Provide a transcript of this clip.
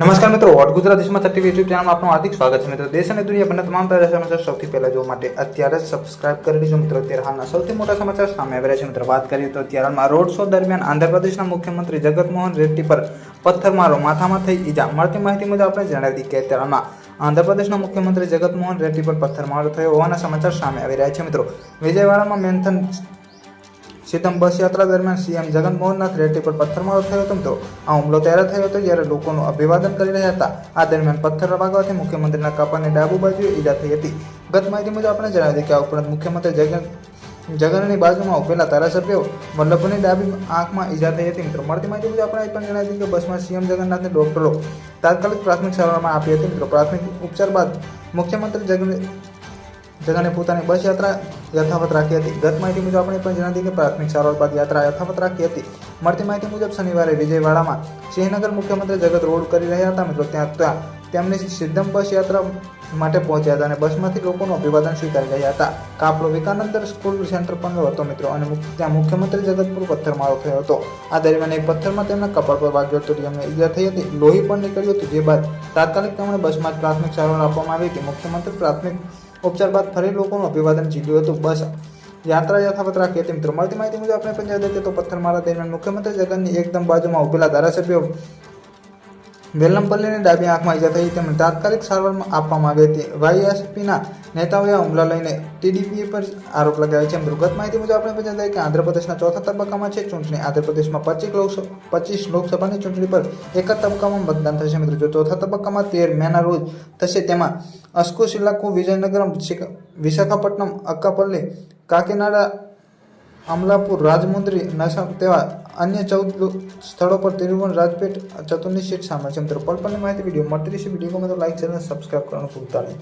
નમસ્કાર મિત્રો, વોટ ગુજરાત દેશમાં થતી યુટ્યુબ ચેનલમાં આપનું હાર્દિક સ્વાગત છે મિત્રો. દેશ અને દુનિયાભરના તમામ તાજા સમાચાર સૌથી પહેલા જોવા માટે અત્યારે સબસ્ક્રાઇબ કરી લેજો મિત્રો. અત્યારે હાલના સૌથી મોટા સમાચાર સામે આવી રહ્યા છે મિત્રો. વાત કરીએ તો અત્યારે હાલમાં રોડ શો દરમિયાન આંધ્રપ્રદેશના મુખ્યમંત્રી જગનમોહન રેડ્ડી પર પથ્થરમારો માથામાં થઈ ઈજા. મળતી માહિતી મુજબ આપણે જણાવી દીધી કે અત્યારે હાલમાં આંધ્રપ્રદેશના મુખ્યમંત્રી જગનમોહન રેડ્ડી પર પથ્થરમારો થયો હોવાના સમાચાર સામે આવી રહ્યા છે મિત્રો. વિજયવાડામાં મેન્થન સીતમ બસ યાત્રા દરમિયાન સીએમ જગનમોહનનાથ રેડ્ડી પર પથ્થરમારો થયો હતો આ હુમલો ત્યારે થયો હતો જ્યારે લોકોનું અભિવાદન કરી રહ્યા હતા. આ દરમિયાન પથ્થર વાગવાથી મુખ્યમંત્રીના કપાળની ડાબુ બાજુએ ઈજા થઈ હતી. ગત માહિતી મુજબ આપણે જણાવી દઈએ કે આ ઉપરાંત મુખ્યમંત્રી જગન જગનની બાજુમાં ઉભેલા ધારાસભ્યો વલ્લભની ડાબી આંખમાં ઈજા થઈ હતી મિત્રો. મળતી માહિતી મુજબ આપણે એ પણ જણાવી કે બસમાં સીએમ જગન્નાથને ડોક્ટરો તાત્કાલિક પ્રાથમિક સારવારમાં આપી હતી મિત્રો. પ્રાથમિક ઉપચાર બાદ મુખ્યમંત્રી જગન જગને પોતાની બસ યાત્રા યથાવત રાખી હતી. ગત માહિતી મુજબ આપણે પણ જણાવી કે પ્રાથમિક સારવાર બાદ યાત્રા યથાવત રાખી હતી. મળતી માહિતી મુજબ શનિવારે વિજયવાડામાં સિંહનગર મુખ્યમંત્રી જગત રોડ કરી રહ્યા હતા. મિત્રો, ત્યાં ત્યાં તેમની સિદ્ધમ બસ યાત્રા માટે પહોંચ્યા હતા અને બસમાંથી લોકોનું અભિવાદન સ્વીકારી રહ્યા હતા. કાપલો વિકાનંદર સ્કૂલ સેન્ટર પણ હતો, મિત્રો, અને ત્યાં મુખ્યમંત્રી જગતપુર પથ્થરમારો થયો હતો. આ દરમિયાન એક પથ્થરમાં તેમના કપાળ પર વાગ્યો હતો. તેમને ઈજા થઈ હતી. લોહી પણ નીકળ્યું હતું. જે બાદ તાત્કાલિક તેમણે બસમાં પ્રાથમિક સારવાર આપવામાં આવી હતી. મુખ્યમંત્રી પ્રાથમિક ઉપચાર બાદ ફરી લોકોનું અભિવાદન જીત્યું હતું. બસ યાત્રા યથાવત રાખી હતી મિત્રો મળતી માહિતી મુજબ આપણે પંચાયત તો પથ્થરમારા દરમિયાન મુખ્યમંત્રી જગનની એકદમ બાજુમાં ઉભેલા ધારાસભ્યો વેલમપલ્લીની ડાબી આંખમાં ઈજા થઈ તેમને તાત્કાલિક સારવારમાં આપવામાં આવી હતી. વાયએસપીના નેતાઓએ હુમલા લઈને ટીડીપી પર આરોપ લગાવ્યો છે. મૃગત માહિતી મુજબ આપણે પણ જાણીએ કે આંધ્રપ્રદેશના ચોથા તબક્કામાં છે ચૂંટણી. આંધ્રપ્રદેશમાં પચીસ લોકસભા પચીસ લોકસભાની ચૂંટણી પર એક જ તબક્કામાં મતદાન થશે. મિત્રો, જો ચોથા તબક્કામાં તેર મેના રોજ થશે, તેમાં અસ્કોશિલાકુ વિજયનગરમ, શિક- વિશાખાપટ્ટનમ, અક્કાપલ્લી, કાકીનાડા અમલાપુર રાજમુંદ્રી નશા તેવા અન્ય ચૌદ સ્થળો પર ત્રિભુવન રાજપેટ ચતુર્ની સીટ સામે છે. મિત્રો પલની માહિતી વીડિયો મળતી રહેશે. વીડિયો ગમે તો લાઈક ચેનલ સબસ્ક્રાઈબ કરવાનું ભૂલતા નહીં.